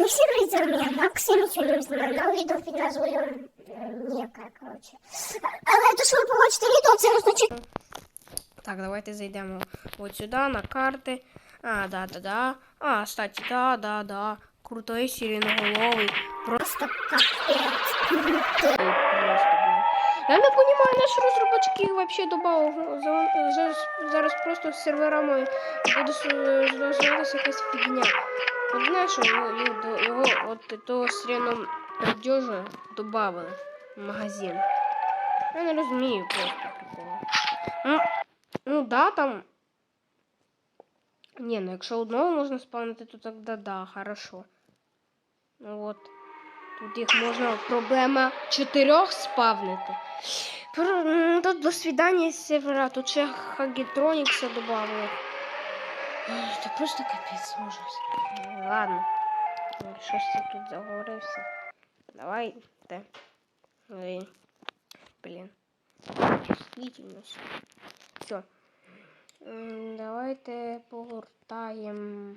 Не сервиса у меня Максим серйозно, на відео під назвою е, ніяка, коротше. Але то, що ви побачите відео, це означає... Так, давайте зайдемо от сюди на карти. А, да, да, да. А, кстати, да, да, да. Крутой сиреноголовый. Просто Просто капець. просто, блин. Я не понимаю, наші розробники вообще добавив. За- за- Зараз просто з серверами буде розвиватися якась фігня. От знаєш, його, його, його от того сиреном продежа добавили в магазин. Я не розумію просто приколу. Ну, ну да, там. Не, ну якщо одного можна спавнити, то тогда да, хорошо. Ну от. Тут їх можна проблема чотирьох спавнити. М, Тут до свидання севера, тут ще Хагітронікса додали. Це просто капець ужас. Ну, Ладно. Ну, Що ж ти тут заговорився? Давай, те. Ой. Блін. Чувствительність. Все. Давайте погортаємо.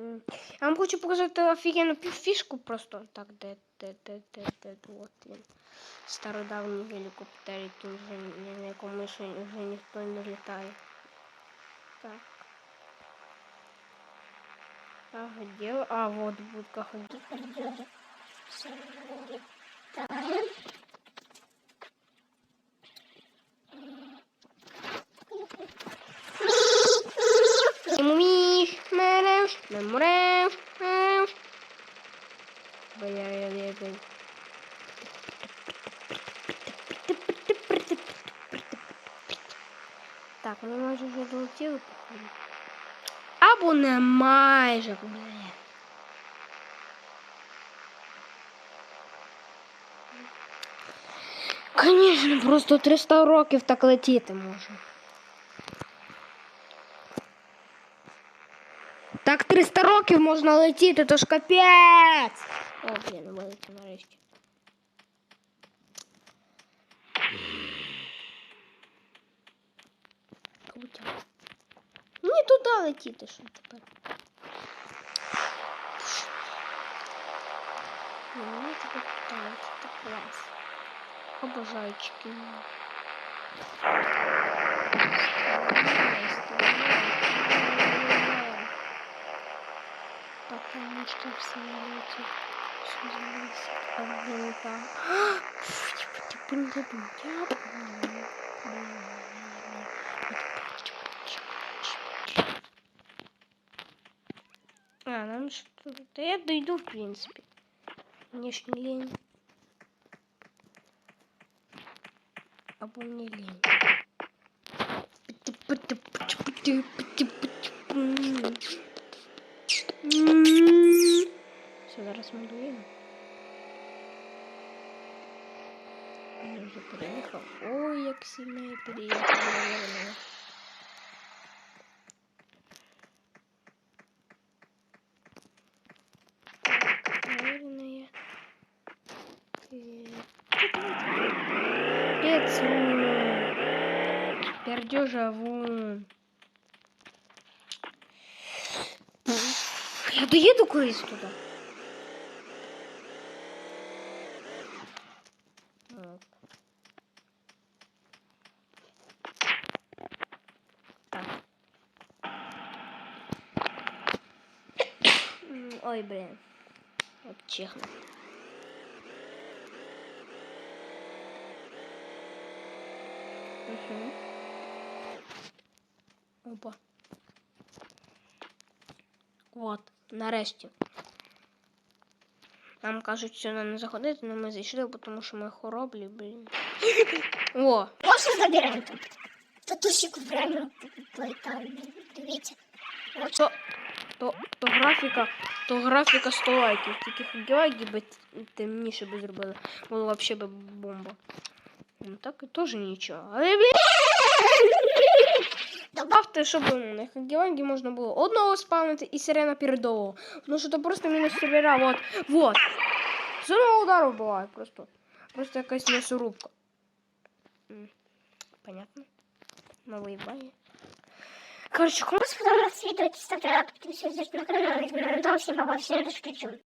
Я вам хочу показати офігенну пі- фішку просто. Так, де, де, де, де, де, от він. Стародавній гелікоптер, який вже ні- на якому ще вже ніхто не літає. Так. А где? А, вот будка ходить. Бля-бля-бля. Так, вони майже вже долетіли, походу. Або не майже, бля. Конечно, просто 300 років так летіти може. Так 300 років можна летіти, то ж капець. О, блін, вилетів нарешті. Крутя. Ні, туди летіти, що тепер. Ні, Мені тепер туди летіти клас. Обожайчики. А, нам что? Да я дойду, в принципе. Мне ж не лень. Або мне лень. Все, зараз ми доїдемо. Я вже переїхав. Ой, як сильно я переїхав, наверное. Так, наверное. Пецу. Пердежа вон. Я доїду колись туди. Ой, блин. Вот чехну. Угу. Опа. От, нарешті. Нам кажуть, сюди не заходити, але ми зайшли, бо тому що ми хороблі, блін. О, Може заберемо тут. Татусик время полетав, дивіться. От то, то, то графіка, то графіка 100 лайків. Тільки хагілаги би темніше би зробили. Було вообще би бомба. Ну так і теж нічого. Але, блін, добавте, щоб ну, на хагілагі можна було одного спавнити і сирена передового. Тому що то просто мінус сервера, вот, вот. З одного удару буває просто. Просто якась м'ясорубка. М, Понятно? Новий баги. Karışık olmaz mı? Nasıl video çizsem? Bütün sözleşme kadar öğretmenlerim tavsiyeme başlarım. Düşkücüm.